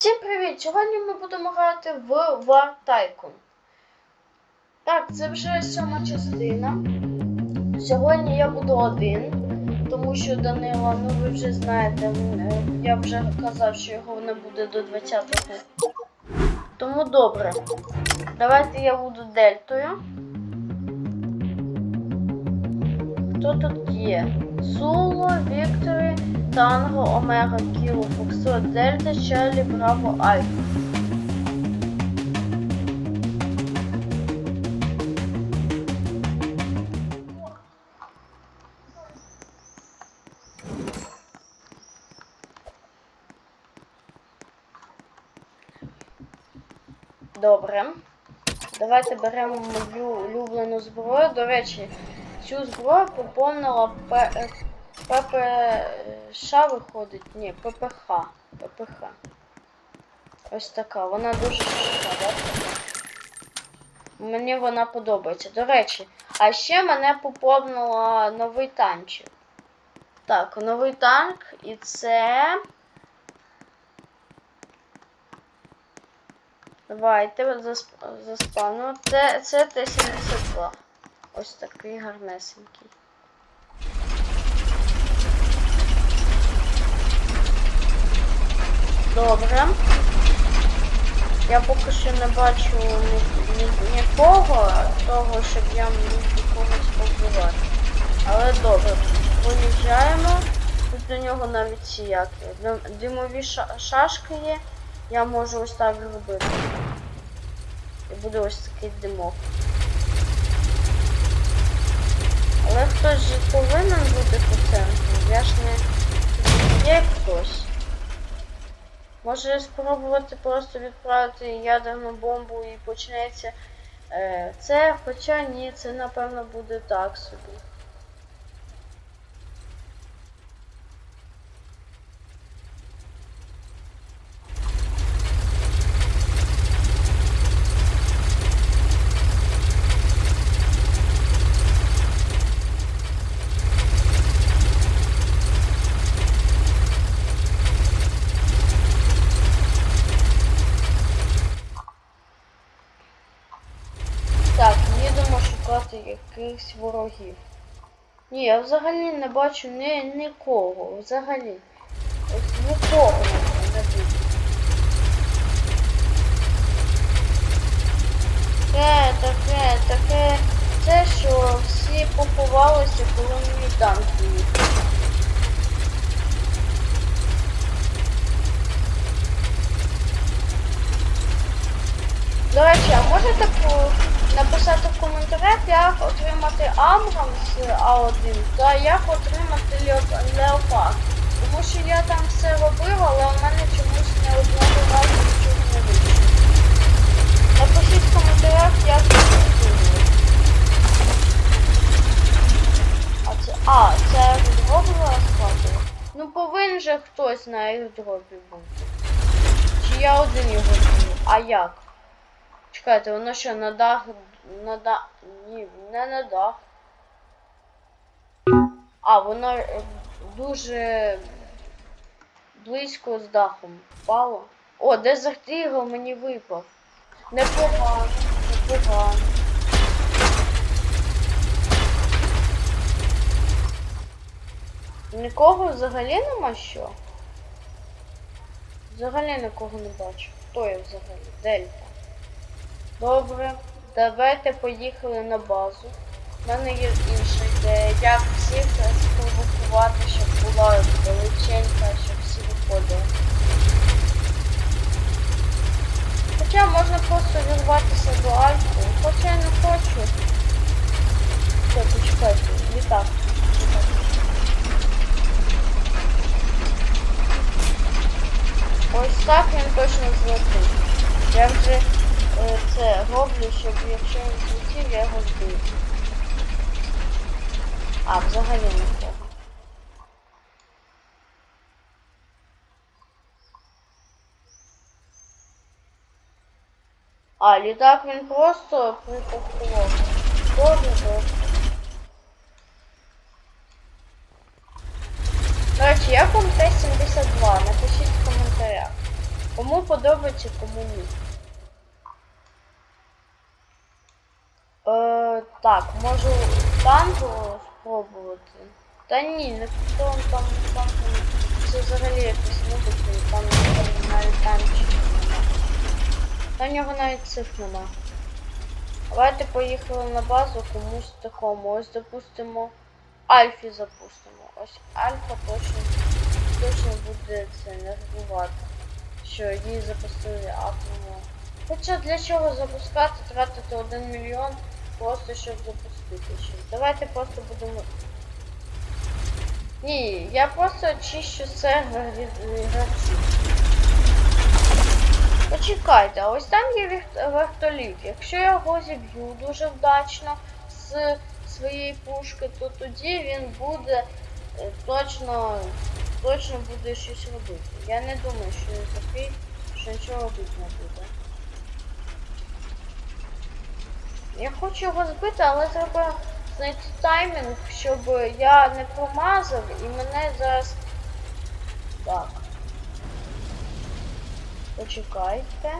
Всім привіт! Сьогодні ми будемо грати в Tycoon. Так, це вже сьома частина. Сьогодні я буду один, тому що Данила, ну ви вже знаєте, е, я вже казав, що його не буде до 20-го. Тому добре. Давайте я буду дельтою. Хто тут є? Суло, Вікторі, Танго, Омега, Кіло, Фокстрот, Дельта, Чарлі, Браво, Альфа. Добре. Давайте беремо мою улюблену зброю. До речі, цю зброю поповнила П... ППШ виходить. Ні, ППХ. ППХ. Ось така. Вона дуже швидка, да? Мені вона подобається. До речі, а ще мене поповнила новий танчик. Так, новий танк, і це. Давайте засп-. Це, це Т-72. Ось такий гарнесенький. Добре. Я поки що не бачу ні, ні, нікого, того, щоб я міг когось повбивати. Але добре, виїжджаємо. Тут до нього навіть сіяки. Димові шашки є. Я можу ось так робити. І буде ось такий димок. Але хтось же повинен бути по центру. Я ж не є хтось. Може спробувати просто відправити ядерну бомбу і почнеться е, це, хоча ні, це напевно буде так собі. Якихось ворогів. Ні, я взагалі не бачу ні, нікого. Взагалі. От нікого не, бачу. Таке, таке, таке. Це що всі поховалися, коли мій танк їхав. До речі, а можете по- написати в коментарях, як отримати Амрамс А1 та як отримати Леоп- Леопард. Тому що я там все робив, але у мене чомусь не одного разу нічого не вийшло. Напишіть в коментарях, як це отримувати. А це. А, це airdrop розкладу. Ну повинен же хтось на airdropі бути. Чи я один його зробив? А як? Чекайте, воно що на дах. На дах. Ні, не на дах. А, воно е, дуже близько з дахом впало. О, де захтигав мені випав. Непогано, непогано. Нікого взагалі нема що? Взагалі нікого не бачу. Хто я взагалі? Дельта. Добре, давайте поїхали на базу. У мене є інша ідея. Як всіх спровокувати, щоб була величенька, щоб всі виходили. Хоча можна просто вірватися до Альфи, хоча я не хочу. Все, почекайте, літак. літак. Ось так він точно злетить. Я вже е, це роблю, щоб якщо він злетів, я його збив. А, взагалі нікого. А, літак він просто припаркував. Добре, добре. До речі, як вам Т-72? Напишіть в коментарях. Кому подобається, кому ні. Так, можу танку спробувати. Та ні, не там, там, там, це взагалі якось небудь, там навіть танчиків нема. Та в нього навіть цифр нема. Давайте поїхали на базу комусь такому. Ось допустимо. Альфі запустимо. Ось Альфа точно, точно буде це нервувати. Що її запустили атому. Хоча для чого запускати, тратити 1 мільйон просто щоб запустити щось. Давайте просто будемо. Ні, я просто очищу сервер від гравців. Почекайте, ось там є вертоліт. Якщо я його зіб'ю дуже вдачно з своєї пушки, то тоді він буде е, точно, точно буде щось робити. Я не думаю, що він такий, що нічого робити не буде. Я хочу його збити, але треба знайти таймінг, щоб я не промазав і мене зараз. Так. Почекайте.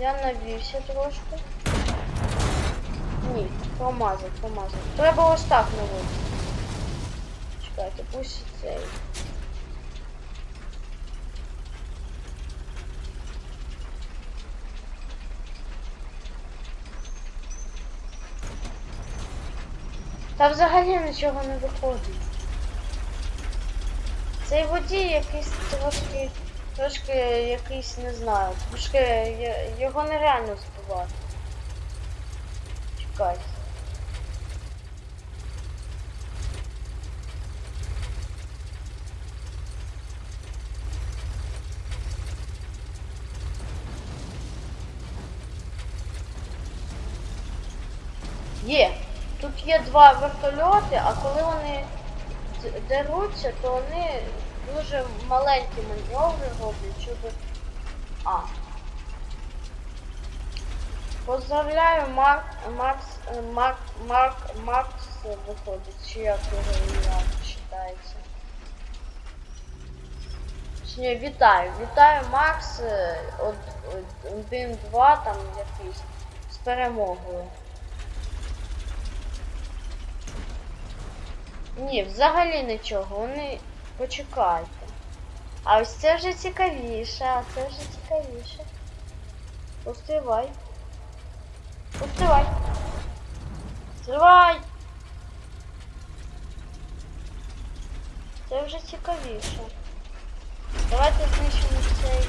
Я навівся трошки. Ні, промазав, промазав. Треба ось так наводити. Чекайте, пусть цей. Та взагалі нічого не виходить. Цей водій якийсь трошки, трошки якийсь не знаю, трошки його нереально збивати. Чекай. Є. Тут є два вертольоти, а коли вони деруться, то вони дуже маленькі маневри роблять, щоб. А. Поздравляю, Марк, Маркс, е, Марк, Марк, Маркс виходить, чи як його читається. Точніше, вітаю, вітаю, Макс, е, од- од- один-два там якийсь, з перемогою. Ні, взагалі нічого, вони почекайте. А ось це вже цікавіше, а це вже цікавіше. Постривай. Постривай. Стривай. Це вже цікавіше. Давайте знищимо цей,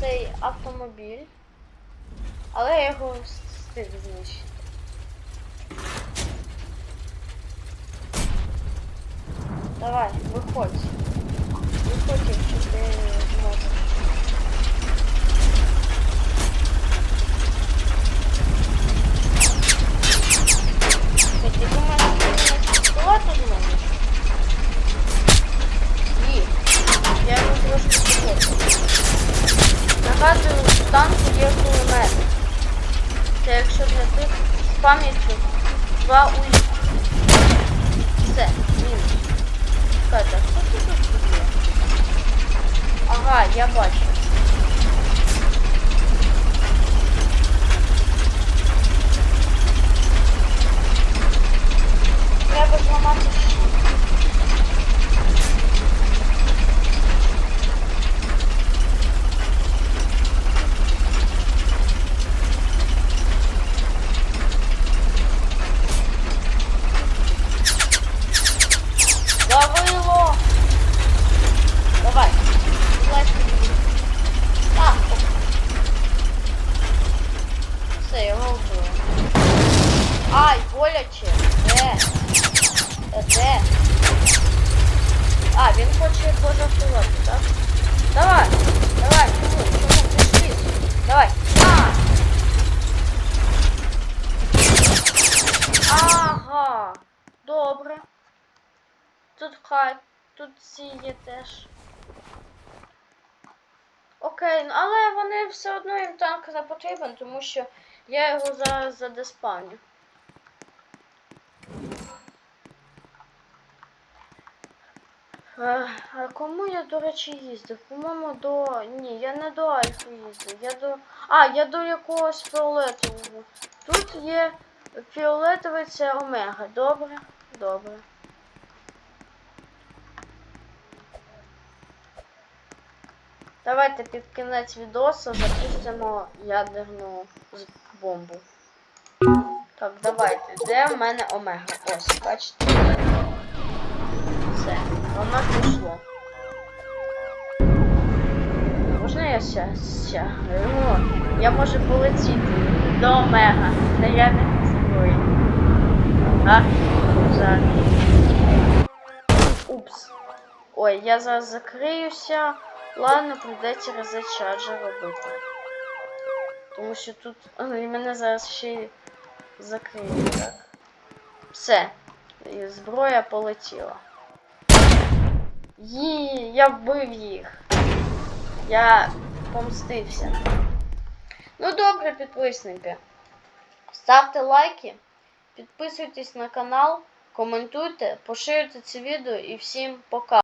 цей автомобіль. Але я його встиг знищити. Давай, виходь. Виходь, якщо ти зможеш. Ти думаєш, що ти не спілкувати зможеш? Ні. Я його трошки підходжу. Нагадую, в танку є кулемет. Це якщо для тих з пам'яттю два у Ага, я бачу. Треба зламати щит. Гаврило! Давай. Давай сюди. Так. оп. Все, його вбило. Ай, боляче. Де? Е, Де? А, він хоче пожартувати, так? Давай, давай, чому, чому, пішли. Давай. Ага. Добре. Тут хай, тут ці теж. Окей, ну, але вони все одно їм танк не потрібен, тому що я його зараз задеспавню. А кому я, до речі, їздив? По-моєму, до. Ні, я не до Альфи їздив. Я до. А, я до якогось фіолетового. Тут є фіолетовий це Омега. Добре? Добре. Давайте під кінець відосу запустимо ядерну бомбу. Так, давайте. Де в мене Омега? Ось, бачите? Воно пішло. Можна я ще? ще? Ну, я можу полетіти до Омега на ядерній зброї. А, зараз. Упс. Ой, я зараз закриюся. Ладно, прийдеться резет-чарджер робити. Тому що тут і мене зараз ще й закриють, так. Все. І зброя полетіла. Ї, я вбив їх. Я помстився. Ну добре, підписники. Ставте лайки, підписуйтесь на канал, коментуйте, поширюйте це відео і всім пока.